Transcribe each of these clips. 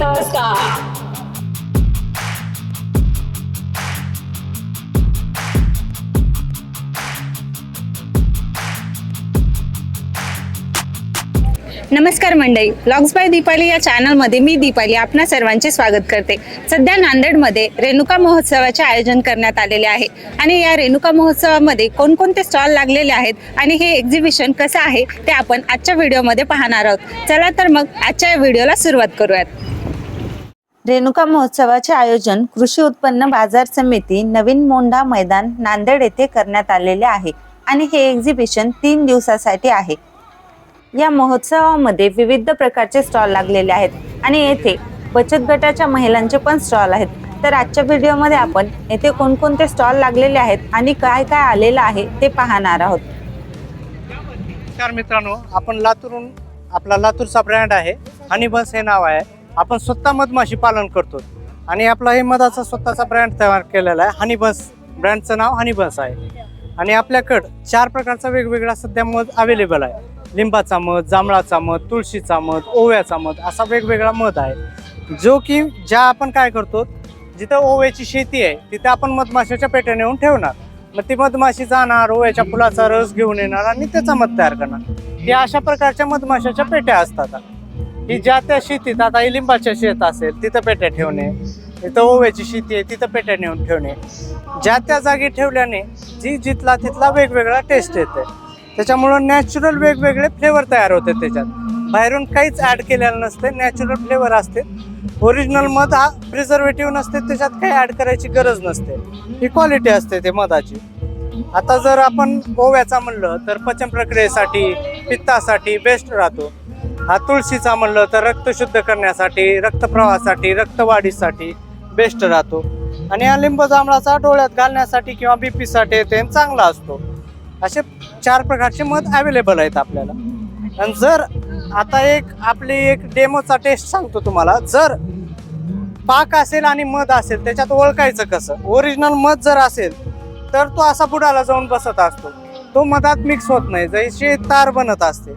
नमस्कार नमस्कार मंडळी. ब्लॉग्स बाय दीपाली या चॅनलमध्ये मी दीपाली आपणा सर्वांचे स्वागत करते. सध्या नांदेडमध्ये रेणुका महोत्सवाचे आयोजन करण्यात आलेले आहे. आणि या रेणुका महोत्सवामध्ये कोणकोणते स्टॉल लागलेले आहेत आणि हे एक्झिबिशन कसं आहे ते आपण आजच्या व्हिडिओमध्ये पाहणार आहोत. चला तर मग आजच्या या व्हिडिओला सुरुवात करूयात. रेणुका महोत्सवाचे आयोजन कृषी उत्पन्न बाजार समिती नवीन मोंढा मैदान नांदेड येथे करण्यात आलेले आहे. आणि हे एक्झिबिशन तीन दिवसासाठी आहे. या महोत्सवामध्ये विविध प्रकारचे स्टॉल लागलेले आहेत. आणि येथे बचत गटाच्या महिलांचे पण स्टॉल आहेत. तर आजच्या व्हिडिओमध्ये आपण येथे कोणकोणते स्टॉल लागलेले आहेत आणि काय काय आलेलं आहे ते पाहणार आहोत. नमस्कार मित्रांनो आपण लातूरून आपला लातूरचा ब्रँड आहे. हनीबस हे नाव आहे. आपण स्वतः मधमाशी पालन करतो. आणि आपला हे मधाचा स्वतःचा ब्रँड तयार केलेला आहे. हनीबस ब्रँडचं नाव हनीबस आहे. आणि आपल्याकडं चार प्रकारचा वेगवेगळा सध्या मध अवेलेबल आहे. लिंबाचा मध जांभळाचा मध तुळशीचा मध ओव्याचा मध असा वेगवेगळा मध आहे. जो की ज्या आपण काय करतो जिथं ओव्याची शेती आहे तिथे आपण मधमाशाच्या पेट्या नेऊन ठेवणार. मग ती मधमाशी जाणार ओव्याच्या फुलाचा रस घेऊन येणार आणि त्याचा मध तयार करणार. हे अशा प्रकारच्या मधमाशाच्या पेट्या असतात. ही ज्या त्या शेतीत आता लिंबाच्या शेत असेल तिथं पेट्या ठेवणे तिथं ओव्याची शेती आहे तिथं पेट्या नेऊन ठेवणे. ज्या त्या जागी ठेवल्याने जी जिथला तिथला वेगवेगळा टेस्ट येते. त्याच्यामुळं नॅचरल वेगवेगळे फ्लेवर तयार होते त्याच्यात. बाहेरून काहीच ॲड केलेलं नसते नॅचरल फ्लेवर असते. ओरिजिनल मध हा प्रिझर्वेटिव्ह नसते त्याच्यात काही ॲड करायची गरज नसते. ही क्वालिटी असते ते मधाची. आता जर आपण गोव्याचा म्हणलं तर पचन प्रक्रियेसाठी पित्तासाठी बेस्ट राहतो. हा तुळशीचा म्हणलं तर रक्त शुद्ध करण्यासाठी रक्तप्रवाहासाठी रक्तवाढीसाठी बेस्ट राहतो. आणि हा लिंब जांभळाचा डोळ्यात घालण्यासाठी किंवा बीपीसाठी ते चांगला असतो. असे चार प्रकारचे मध अवेलेबल आहेत आपल्याला. आणि जर आता एक आपली एक डेमोचा टेस्ट सांगतो तुम्हाला. जर पाक असेल आणि मध असेल त्याच्यात ओळखायचं कसं? ओरिजिनल मध जर असेल तर तो असा बुडाला जाऊन बसत असतो. तो मधात मिक्स होत नाही. जैसे तार बनत असते.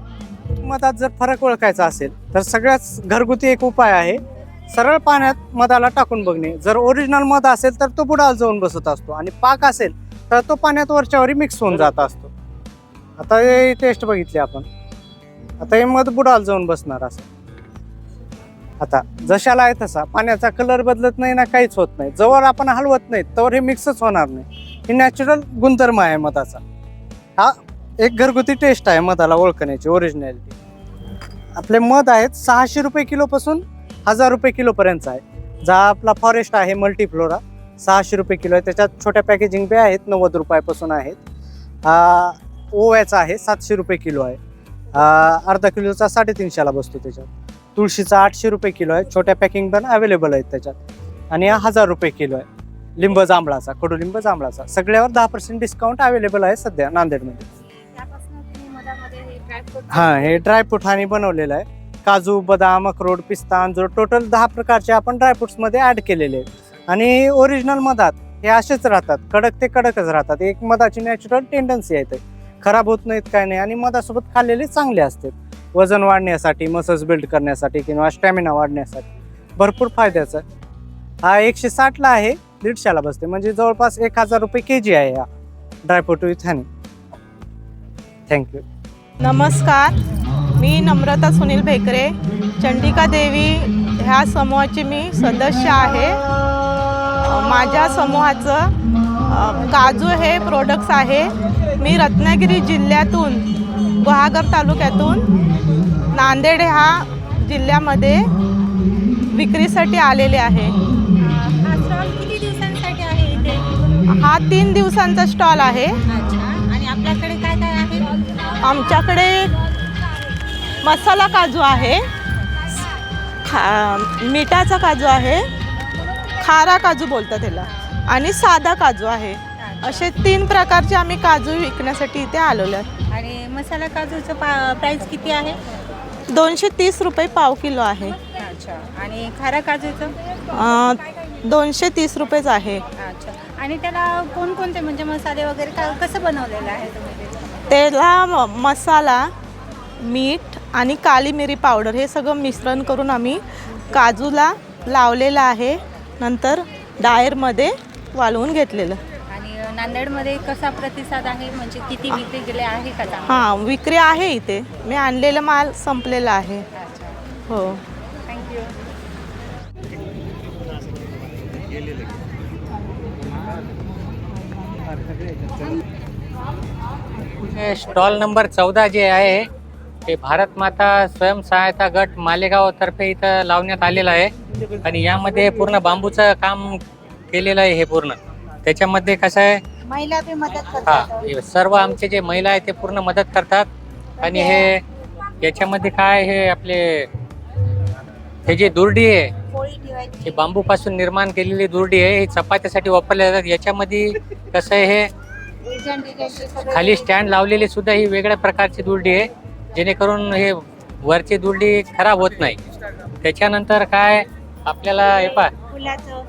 मधात जर फरक ओळखायचा असेल तर सगळ्याच घरगुती एक उपाय आहे. सरळ पाण्यात मधाला टाकून बघणे. जर ओरिजिनल मध असेल तर तो बुडाला जाऊन बसत असतो आणि पाक असेल तर तो पाण्यात वरच्यावरी मिक्स होऊन जात असतो. आता हे टेस्ट बघितली आपण. आता हे मध बुडाला जाऊन बसणार असं. आता जशाला आहे तसा. पाण्याचा कलर बदलत नाही ना काहीच होत नाही. जवळ आपण हलवत नाही तर हे मिक्सच होणार नाही. ही नॅचरल गुणधर्म आहे मधाचा. हा एक घरगुती टेस्ट आहे मधाला ओळखण्याची ओरिजिनॅलिटी आपले मध आहेत सहाशे रुपये किलोपासून हजार रुपये किलोपर्यंत आहे. जा आपला फॉरेस्ट आहे मल्टीफ्लोरा सहाशे रुपये किलो आहे. त्याच्यात छोट्या पॅकेजिंग बी आहेत नव्वद रुपयापासून आहेत. ओव्याचा आहे सातशे रुपये किलो आहे. अर्धा किलोचा साडेतीनशेला बसतो त्याच्यात. तुळशीचा आठशे रुपये किलो आहे. छोट्या पॅकिंग पण अवेलेबल आहेत त्याच्यात. आणि हा हजार रुपये किलो आहे. लिंब जांभळाचा कडुलिंब जांभळाचा. सगळ्यावर दहा पर्सेंट डिस्काउंट अवेलेबल आहे सध्या नांदेडमध्ये. हा हे ड्रायफ्रूट हानी बनवलेलं आहे. काजू बदाम अक्रोड पिस्ता अंजूर टोटल दहा प्रकारचे आपण ड्रायफ्रुट्समध्ये ॲड केलेले आहेत. आणि ओरिजिनल मधात हे असेच राहतात. कडक ते कडकच राहतात. एक मधाची नॅचरल टेंडन्सी आहे ते. खराब होत नाहीत काय नाही. आणि मधासोबत खाल्लेले चांगले असतात. वजन वाढण्यासाठी मसल्स बिल्ड करण्यासाठी किंवा स्टॅमिना वाढण्यासाठी. भरपूर फायद्याचं हा एकशे साठला आहे. दीडशेला बसते. म्हणजे जवळपास एक हजार रुपये के जी आहे हा. ड्रायफ्रूट विथ हॅनी थँक्यू नमस्कार. मी नम्रता सुनील भेकरे चंडिका देवी ह्या समूहाची मी सदस्य आहे. माझ्या समूहाचं काजू हे प्रोडक्ट्स आहे. मी रत्नागिरी जिल्ह्यातून गुहागर तालुक्यातून नांदेड ह्या जिल्ह्यामध्ये विक्रीसाठी आलेले आहे. हा तीन दिवसांचा स्टॉल आहे. अच्छा आणि आपल्याकडे काय काय आहे? आमच्याकडे मसाला काजू आहे. खा मिठाचा काजू आहे. खारा काजू बोलतात त्याला. आणि साधा काजू आहे. असे तीन प्रकारचे आम्ही काजू विकण्यासाठी इथे आलेलो आहे. आणि मसाला काजूचं पा प्राईस किती आहे? दोनशे तीस रुपये पाव किलो आहे. अच्छा. आणि खारा काजूचं? अं, दोनशे तीस रुपयेच आहे. अच्छा. आणि त्याला कोणकोणते म्हणजे मसाले वगैरे का कसं बनवलेलं आहे तुम्ही ते? त्याला म- मसाला मीठ आणि काली मिरी पावडर हे सगळं मिश्रण करून आम्ही काजूला लावलेलं आहे. नंतर डायरमध्ये वाळवून घेतलेलं. आणि नांदेडमध्ये कसा प्रतिसाद आहे? म्हणजे किती विक्री गेले आहे का? हां विक्री आहे इथे. मी आणलेला माल संपलेला आहे. अच्छा. हो. थँक्यू हे स्टॉल नंबर चौदा जे आहे ते भारत माता स्वयंसहायता गट मालेगाव तर्फे इथं लावण्यात आलेलं आहे. आणि यामध्ये पूर्ण बांबूचं काम केलेलं आहे हे पूर्ण. त्याच्यामध्ये कसं आहे? महिला बी मदत हा करतात. हे सर्व आमचे जे महिला आहेत ते पूर्ण मदत करतात. आणि हे याच्यामध्ये काय हे आपले हे जे दुर्डी आहे पोळी हे ठेवायची बांबूपासून निर्माण केलेली दुर्डी आहे ही चपात्यासाठी वापरल्या जातात. याच्यामध्ये कसं आहे हे? डिझाईन डिझाईनचे सगळे खाली स्टँड लावलेली सुद्धा ही वेगळ्या प्रकारची दुर्डी आहे. जेणेकरून हे वरची दुर्डी खराब होत नाही. त्याच्यानंतर काय आपल्याला हे पा फुलाचं.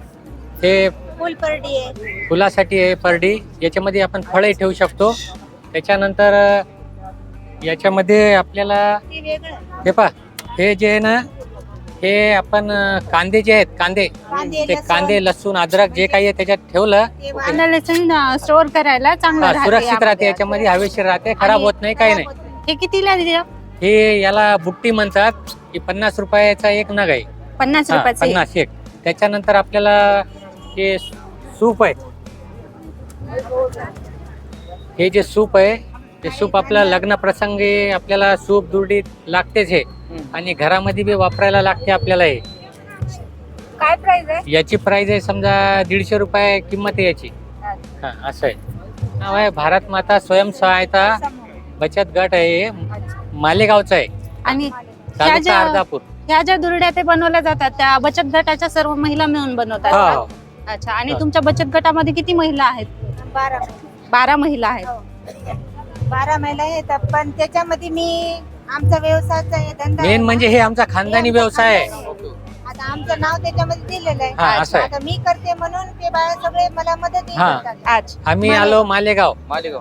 हे फुलपरडी आहे. फुलासाठी आहे परडी याच्यामध्ये आपण फळे ठेवू शकतो. त्याच्यानंतर याच्यामध्ये आपल्याला ते वेगळं. हे पा हे जे आहे ना हे आपण कांदे जे आहेत कांदे. कांदे, ते लसूण. कांदे लसूण अद्रक जे काही आहे त्याच्यात ठेवलं ते स्टोअर करायला चांगलं हा, राहते सुरक्षित राहते यामध्ये. याच्यामध्ये हवेशीर राहते खराब आणि होत नाही काही खराब नाही. होत नाही. हे कितीला दिलं? हे याला बुट्टी म्हणतात ही पन्नास रुपयाचा एक नग आहे. पन्नास हा, रुपयाचे पन्नास एक. त्याच्यानंतर आपल्याला हे सूप आहे. हे जे सूप आहे ते सूप आपल्या लग्न प्रसंगी आपल्याला सूप दुर्डी लागतेच हे. आणि घरामध्ये बी वापरायला लागते आपल्याला हे. काय प्राइस आहे? याची प्राइस आहे समजा दीडशे रुपये किंमत आहे याची. हा असं आहे. नाव आहे भारत माता स्वयंसहायता बचत गट आहे हे. मालेगावचा आहे आणि ह्या तालुका ज्या अर्धापूर ह्या ज्या दुरड्या ते बनवल्या जातात त्या बचत गटाच्या सर्व महिला मिळून बनवतात हो का? हो. अच्छा आणि हो. तुमच्या बचत गटामध्ये किती महिला आहेत बारा बारा महिला आहेत हो. बारा महिला आहेत पण त्याच्यामध्ये मी आमचा व्यवसायाचा आहे धंदा आहे मेन ना. म्हणजे हे आमचा खानदानी व्यवसाय आहे. आता आमचं नाव त्याच्यामध्ये दिलेलं हा आहे असं आहे आता मी करते म्हणून ते बाया सगळे मला मदत हा. करतात अच्छा आम्ही आलो मालेगाव मालेगाव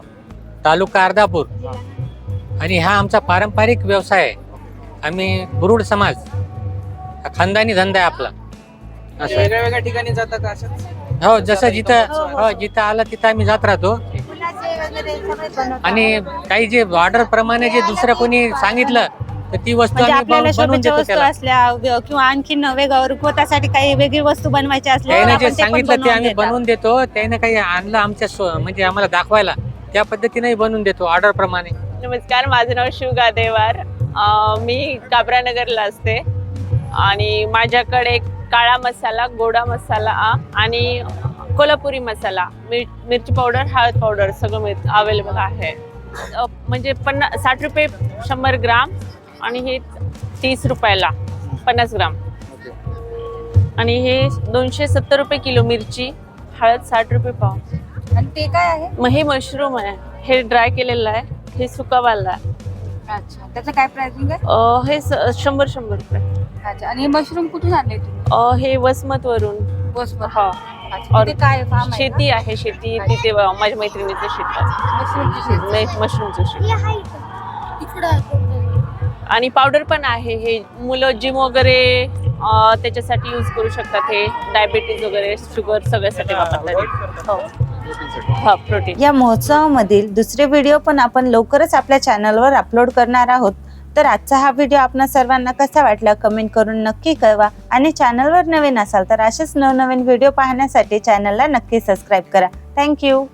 तालुका अर्धापूर. आणि हा आमचा पारंपरिक व्यवसाय आहे. आम्ही बुरुड समाज हा खानदानी धंदा आहे आपला. असं. वेगळ्या वेगळ्या ठिकाणी जाता का असं? हो जसं जिथं हो जिथं आलं तिथं आम्ही जात राहतो. आणि काही जे ऑर्डर प्रमाणे जे दुसरं कोणी सांगितलं तर ती वस्तू म्हणजे आम्ही आपल्याला बनवून शोभेच्या देतो वस्तू त्याला. असल्या किंवा आणखी वेगळ्या रुखवतासाठी काही वेगळी वस्तू बनवायची असल्या त्याने तर जे आपण ते पण सांगितलं ते बनवून आम्ही देतात. बनवून देतो त्याने काही आणलं आमच्या स्व- म्हणजे आम्हाला दाखवायला. त्या पद्धतीने बनवून देतो ऑर्डर प्रमाणे. नमस्कार माझं नाव शिव गादेवार. मी काबरानगरला असते. आणि माझ्याकडे काळा मसाला गोडा मसाला आणि कोल्हापुरी मसाला मिर मिरची पावडर हळद पावडर सगळं मिळ अवेलेबल आहे. म्हणजे पन्ना साठ रुपये शंभर ग्राम आणि हे तीस रुपयाला पन्नास ग्राम. आणि हे दोनशे सत्तर रुपये किलो मिरची हळद साठ रुपये पाव. आणि ते काय आहे? मग हे मशरूम आहे. हे ड्राय केलेलं आहे. हे सुकावाला आहे. अच्छा. त्याचं काय प्राइसिंग आहे? अ, हे स- शंभर शंभर रुपये. अच्छा. आणि मशरूम कुठून आणले तुम्ही? अ, हे वसमत. वरून बसवर हा. अच्छा, और ते काय फार्म आहे शेती आहे शेती. तिथे अ, माझ्या मैत्रिणीचं शेत आहे. मशरूमची शेती. नाही मशरूमचं शेत. आणि पावडर पण आहे. हे मुलं जिम वगैरे अ, त्याच्यासाठी यूज करू शकतात. हे डायबिटीज वगैरे शुगर सगळ्यासाठी वापरतात. हो. हा प्रोटीन या महोत्सवामधील दुसरे व्हिडिओ पण आपण लवकरच आपल्या चॅनलवर अपलोड करणार आहोत. तर आजचा हा व्हिडिओ आपणा सर्वांना कसा वाटला कमेंट करून नक्की कळवा. आणि चॅनलवर नवीन असाल तर असेच नवनवीन व्हिडिओ पाहण्यासाठी चॅनलला नक्की सबस्क्राईब करा. थँक्यू